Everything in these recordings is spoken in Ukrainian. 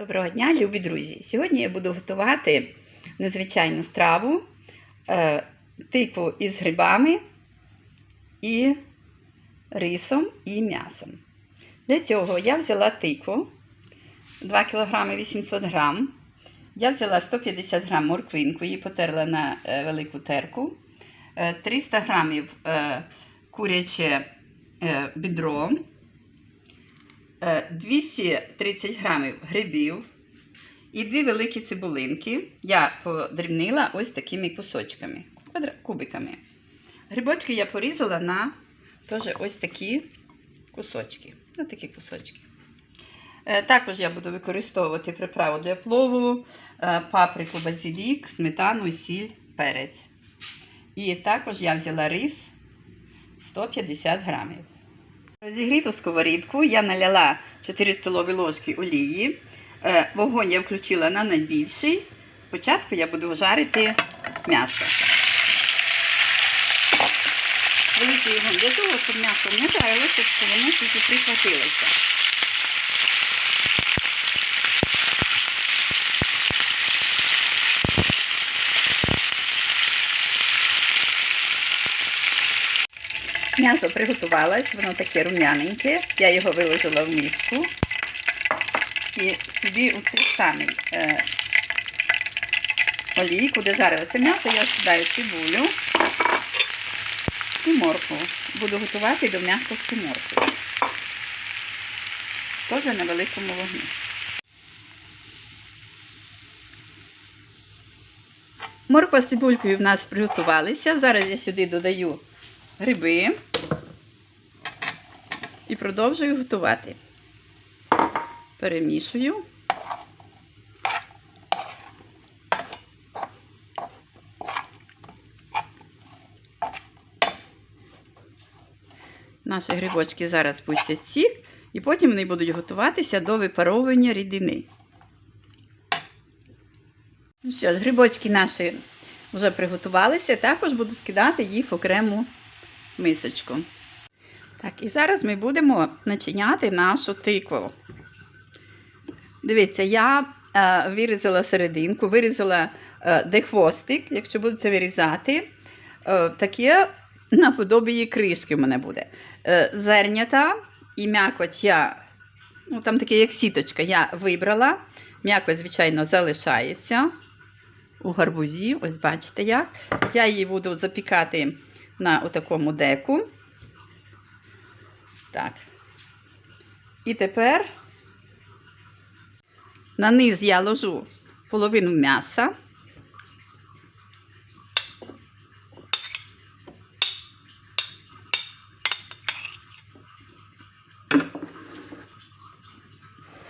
Доброго дня, любі друзі! Сьогодні я буду готувати незвичайну страву е, типу із грибами і рисом і м'ясом. Для цього я взяла тикву 2 кг 800 г. Я взяла 150 г морквинку, її потерла на е, велику терку, е, 300 г е, куряче е, бідро. Е, 230 грамів грибів і дві великі цибулинки я подрібнила ось такими кусочками, кубиками. Грибочки я порізала на теж ось такі кусочки. Ось такі кусочки. Е, Також я буду використовувати приправу для плову, е, паприку, базилік, сметану, сіль, перець. І також я взяла рис 150 грамів. Розігріту сковорідку я наляла 4 столові ложки олії. Е, Вогонь я включила на найбільший. Спочатку я буду жарити м'ясо. Великий вогонь для того, щоб м'ясо не жарилося, щоб воно тільки прихватилося. М'ясо приготувалось, воно таке рум'яненьке. Я його виложила в миску. І сюди у цей самий е, олійку, де жарилося м'ясо, я сідаю цибулю і моркву. Буду готувати до м'якості моркви. Теж на великому вогні. Морква з цибулькою в нас приготувалися. Зараз я сюди додаю гриби і продовжую готувати. Перемішую. Наші грибочки зараз пустять сік, і потім вони будуть готуватися до випаровування рідини. Ну що ж, грибочки наші вже приготувалися, також буду скидати їх в окрему мисочку. Так, і зараз ми будемо начиняти нашу тикву. Дивіться, я е, вирізала серединку, вирізала е, де якщо будете вирізати, е, таке наподобі кришки в мене буде. Е, зернята і м'якоть я, ну там таке як сіточка, я вибрала. М'якоть, звичайно, залишається у гарбузі. Ось бачите як. Я її буду запікати на отакому деку. Так. І тепер на низ я ложу половину м'яса.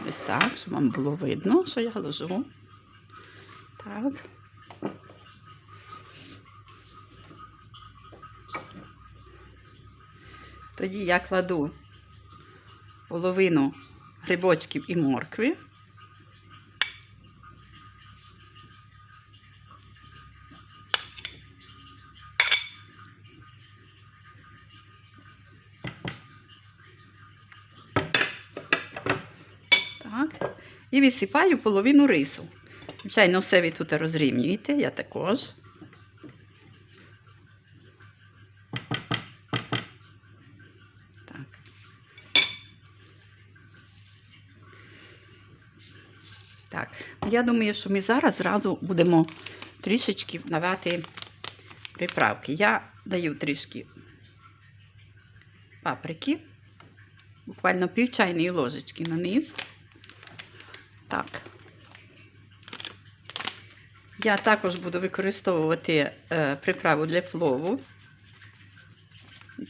Ось так, щоб вам було видно, що я ложу. Так. Тоді я кладу половину грибочків і моркви. Так. І висипаю половину рису. Звичайно, все ви тут розрівнюєте, я також. Так, ну, я думаю, що ми зараз зразу будемо трішечки давати приправки. Я даю трішки паприки, буквально пів чайної ложечки на низ. Так. Я також буду використовувати е, приправу для плову.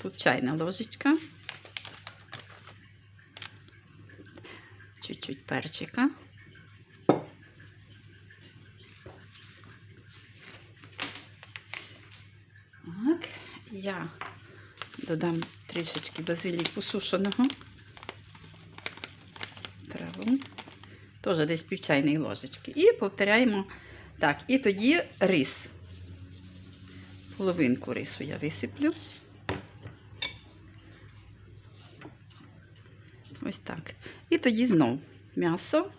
Тут чайна ложечка. Чуть-чуть перчика. Так, я додам трішечки базиліку сушеного. Траву. Теж десь пів чайної ложечки. І повторяємо. Так, і тоді рис. Половинку рису я висиплю. Ось так. І тоді знов м'ясо.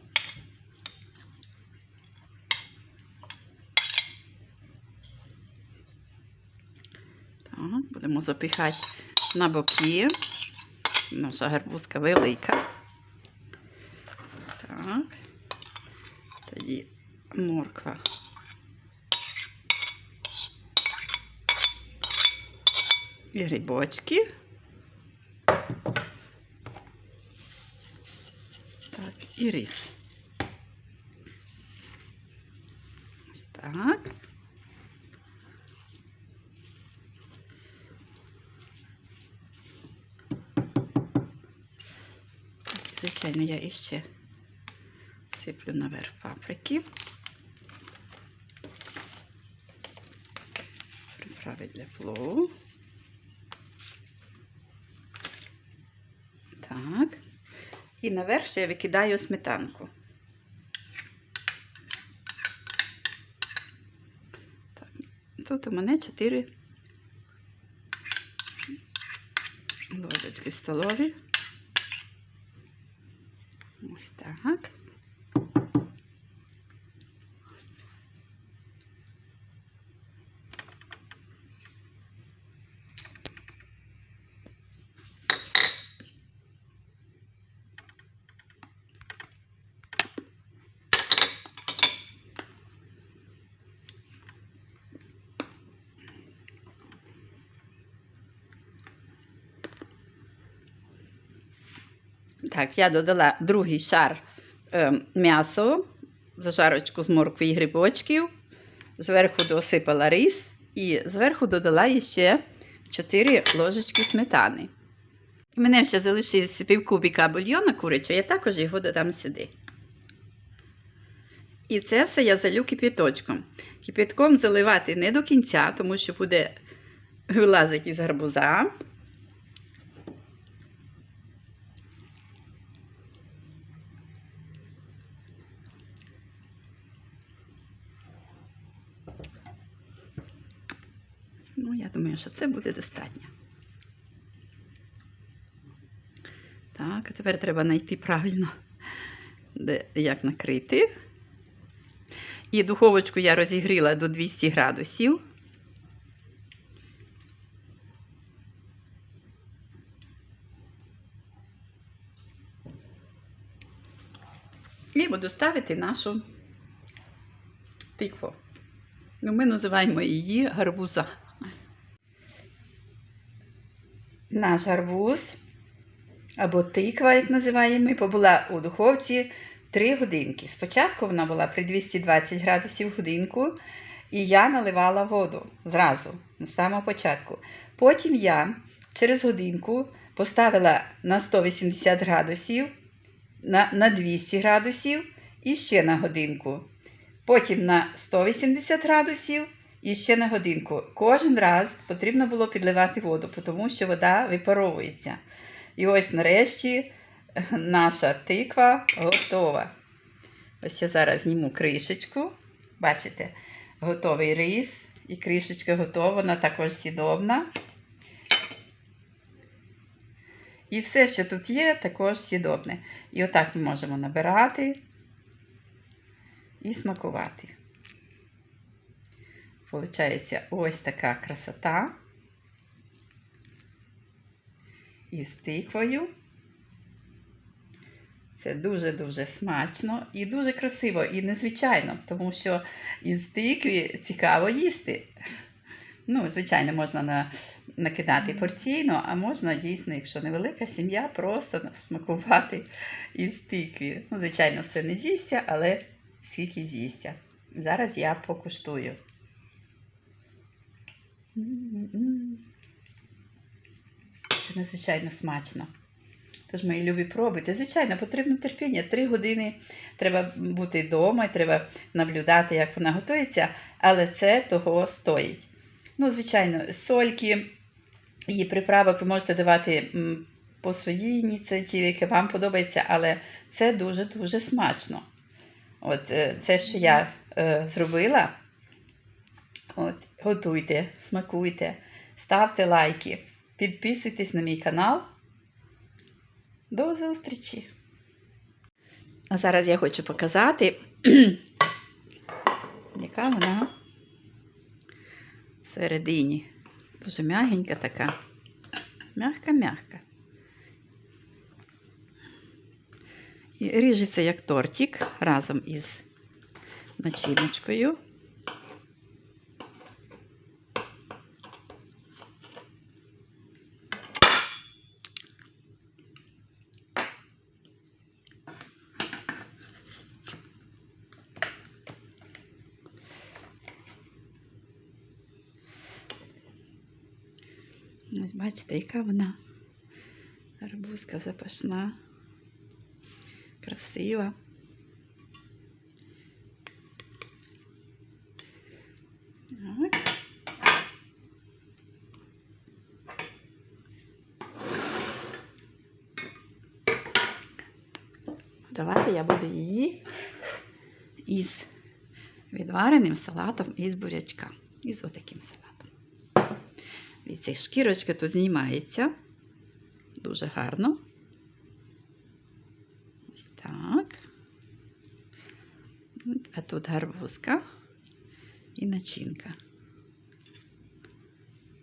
Будемо запихати на боки. Наша гарбузка велика. Так. Тоді морква. І грибочки. Так, і рис. Ось так. Так, Звичайно, я іще сиплю наверх паприки. Приправи для плову. Так. І наверх ще я викидаю сметанку. Так. Тут у мене 4 ложечки столові. Ось так. Так, я додала другий шар е, м'ясо, зажарочку з моркви і грибочків. Зверху досипала рис і зверху додала ще 4 ложечки сметани. У мене ще залишився півкубіка бульйона курячого, я також його додам сюди. І це все я залю кипяточком. Кипятком заливати не до кінця, тому що буде вилазити із гарбуза. Ну, я думаю, що це буде достатньо. Так, а тепер треба знайти правильно, де, як накрити. І духовочку я розігріла до 200 градусів. І буду ставити нашу тикву. Ну, ми називаємо її гарбуза. Наш гарбуз або тиква, як називаємо, побула у духовці 3 годинки. Спочатку вона була при 220 градусів годинку, і я наливала воду зразу, з самого початку. Потім я через годинку поставила на 180 градусів, на, на 200 градусів і ще на годинку. Потім на 180 градусів і ще на годинку. Кожен раз потрібно було підливати воду, тому що вода випаровується. І ось нарешті наша тиква готова. Ось я зараз зніму кришечку. Бачите, готовий рис. І кришечка готова, вона також сідобна. І все, що тут є, також сідобне. І отак ми можемо набирати і смакувати. Получається ось така красота із тиквою. Це дуже-дуже смачно і дуже красиво і незвичайно, тому що із тикві цікаво їсти. Ну, звичайно, можна на, накидати порційно, а можна дійсно, якщо невелика сім'я, просто смакувати із тикві. Ну, звичайно, все не з'їсться, але скільки з'їсться. Зараз я покуштую. Це надзвичайно смачно. Тож, мої любі, пробуйте. Звичайно, потрібно терпіння. Три години треба бути вдома, треба наблюдати, як вона готується, але це того стоїть. Ну, звичайно, сольки і приправок ви можете давати по своїй ініціативі, яке вам подобається, але це дуже-дуже смачно. От е, це, що я е, зробила, от, готуйте, смакуйте, ставте лайки, підписуйтесь на мій канал. До зустрічі! А зараз я хочу показати, яка вона всередині. Дуже м'ягенька така. Мягка-мягка. І ріжеться як тортик разом із начиночкою. Ось бачите, яка вона арбузка запашна, красива. Давайте я буду її із відвареним салатом із бурячка. Із отаким салатом. Дивіться, шкірочка тут знімається. Дуже гарно. Ось так. А тут гарбузка і начинка.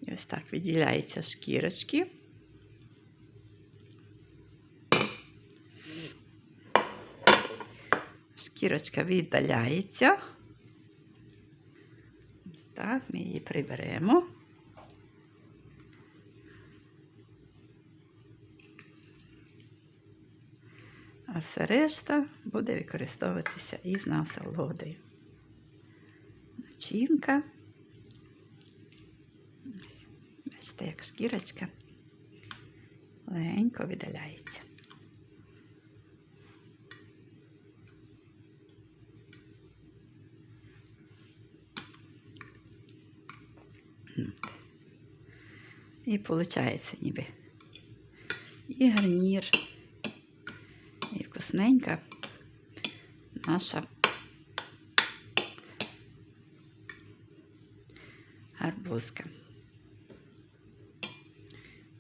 І ось так відділяються шкірочки. Шкірочка віддаляється. Ось так, ми її приберемо. А все решта буде використовуватися із насолодою. Начинка. Бачите, як шкірочка легенько видаляється. І виходить ніби і гарнір, вкусненька наша гарбузка.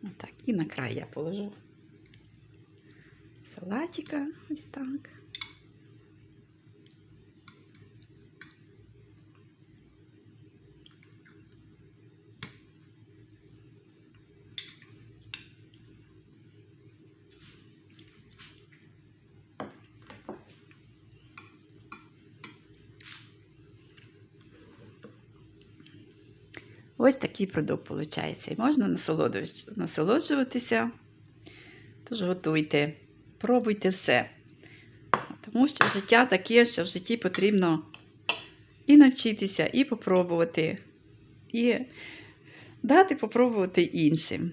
Отак. І на край я положу салатика, ось так. Ось такий продукт виходить. І можна насолоджуватися-. Тож готуйте, пробуйте все. Тому що життя таке, що в житті потрібно і навчитися, і попробувати, і дати попробувати іншим.